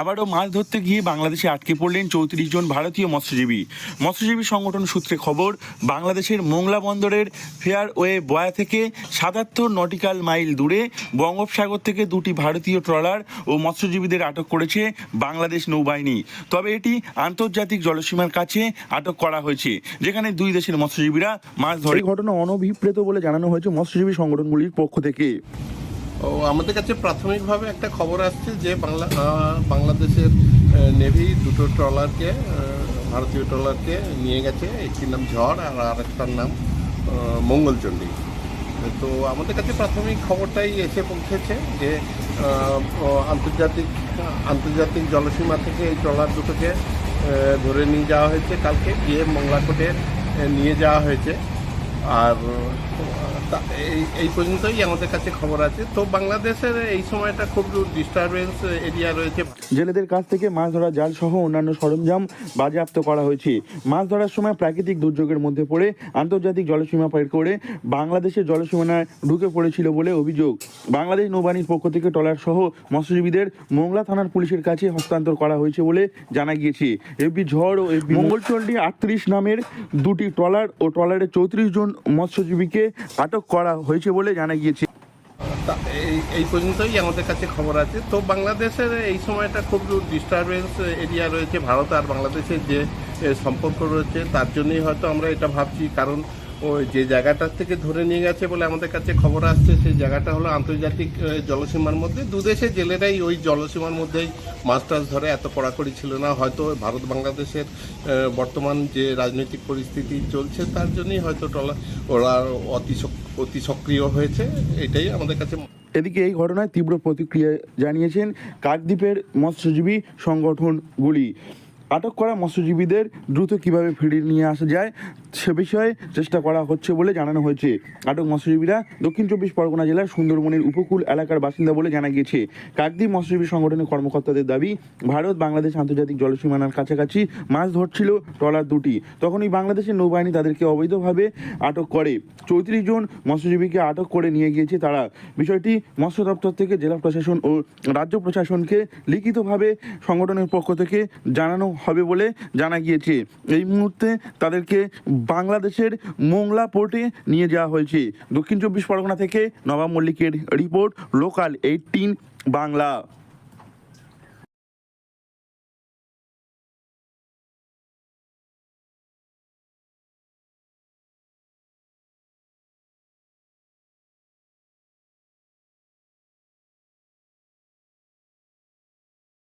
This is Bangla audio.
আবারও মাছ ধরতে গিয়ে বাংলাদেশে আটকে পড়লেন চৌত্রিশ জন ভারতীয় মৎস্যজীবী। মৎস্যজীবী সংগঠন সূত্রে খবর, বাংলাদেশের মোংলা বন্দরের ফেয়ারওয়ে বয়া থেকে সাতাত্তর নটিক্যাল মাইল দূরে বঙ্গোপসাগর থেকে দুটি ভারতীয় ট্রলার ও মৎস্যজীবীদের আটক করেছে বাংলাদেশ নৌবাহিনী। তবে এটি আন্তর্জাতিক জলসীমার কাছে আটক করা হয়েছে, যেখানে দুই দেশের মৎস্যজীবীরা মাছ ধরে ঘটনা অনভিপ্রেত বলে জানানো হয়েছে মৎস্যজীবী সংগঠনগুলির পক্ষ থেকে। ও আমাদের কাছে প্রাথমিকভাবে একটা খবর আসছে যে বাংলা বাংলাদেশের নেভি দুটো ট্রলারকে ভারতীয় ট্রলারকে নিয়ে গেছে। একটির নাম ঝড় আর আরেকটার নাম মঙ্গলচণ্ডী তো আমাদের কাছে প্রাথমিক খবরটাই এসে পৌঁছেছে যে আন্তর্জাতিক আন্তর্জাতিক জলসীমা থেকে এই ট্রলার দুটোকে ধরে নিয়ে যাওয়া হয়েছে কালকে। গিয়ে আহ, নিয়ে যাওয়া হয়েছে। আর তা- এই এই পর্যন্তই আমাদের কাছে খবর আছে। তো বাংলাদেশের এই সময়টা খুব ডিস্টারবেন্স এরিয়া রয়েছে। জেলেদের কাছ থেকে মাছ ধরা জাল সহ অন্যান্য সরঞ্জাম বাজেয়াপ্ত করা হয়েছে। মাছ ধরার সময় প্রাকৃতিক দুর্যোগের মধ্যে পড়ে আন্তর্জাতিক জলসীমা পার করে বাংলাদেশের জলসীমানায় ঢুকে পড়েছিল বলে অভিযোগ। বাংলাদেশ নৌবাহিনীর পক্ষ থেকে ট্রলার সহ মৎস্যজীবীদের মোংলা থানার পুলিশের কাছে হস্তান্তর করা হয়েছে বলে জানা গিয়েছে। এফবি ঝড় ও এফবি মঙ্গলচন্ডী আটত্রিশ নামের দুটি ট্রলার ও ট্রলারের চৌত্রিশ জন মৎস্যজীবীকে আটক করা হয়েছে বলে জানা গিয়েছে। এই পর্যন্তই আমাদের কাছে খবর আছে। তো বাংলাদেশের এই সময়টা খুব ডিস্টারবেন্স এরিয়া রয়েছে, ভারত আর বাংলাদেশের যে সম্পর্ক রয়েছে, তার জন্যই হয়তো আমরা এটা ভাবছি। কারণ ওই যে জায়গাটার থেকে ধরে নিয়ে গেছে বলে আমাদের কাছে খবর আসছে, সেই জায়গাটা হলো আন্তর্জাতিক জলসীমার মধ্যে। দুদেশের জেলেরাই ওই জলসীমার মধ্যেই মাছ টাছ ধরে, এত কড়াকড়ি ছিল না। হয়তো ভারত, বাংলাদেশের বর্তমান যে রাজনৈতিক পরিস্থিতি চলছে, তার জন্যই হয়তো টলা, ওরা অতি অতি সক্রিয় হয়েছে। এটাই আমাদের কাছে এদিকে এই ঘটনায় তীব্র প্রতিক্রিয়া জানিয়েছেন কাকদ্বীপের মৎস্যজীবী সংগঠনগুলি। আটক করা মৎস্যজীবীদের দ্রুত কীভাবে ফিরিয়ে নিয়ে আসা যায় সে বিষয়ে চেষ্টা করা হচ্ছে বলে জানানো হয়েছে। আটক মৎস্যজীবীরা দক্ষিণ চব্বিশ পরগনা জেলার সুন্দরবনের উপকূল এলাকার বাসিন্দা বলে জানা গিয়েছে। কাকদ্বীপ মৎস্যজীবী সংগঠনের কর্মকর্তাদের দাবি, ভারত বাংলাদেশ আন্তর্জাতিক জলসীমানার কাছাকাছি মাছ ধরছিল ট্রলার দুটি। তখনই বাংলাদেশের নৌবাহিনী তাদেরকে অবৈধভাবে আটক করে। চৌত্রিশ জন মৎস্যজীবীকে আটক করে নিয়ে গিয়েছে তারা। বিষয়টি মৎস্য দপ্তর থেকে জেলা প্রশাসন ও রাজ্য প্রশাসনকে লিখিতভাবে সংগঠনের পক্ষ থেকে জানানো হবে বলে জানা গিয়েছে। এই মুহূর্তে তাদেরকে বাংলাদেশের মোংলা পোর্টে নিয়ে যাওয়া হয়েছে। দক্ষিণ চব্বিশ পরগনা থেকে নবাব মল্লিকের রিপোর্ট লোকাল এইটিন বাংলা।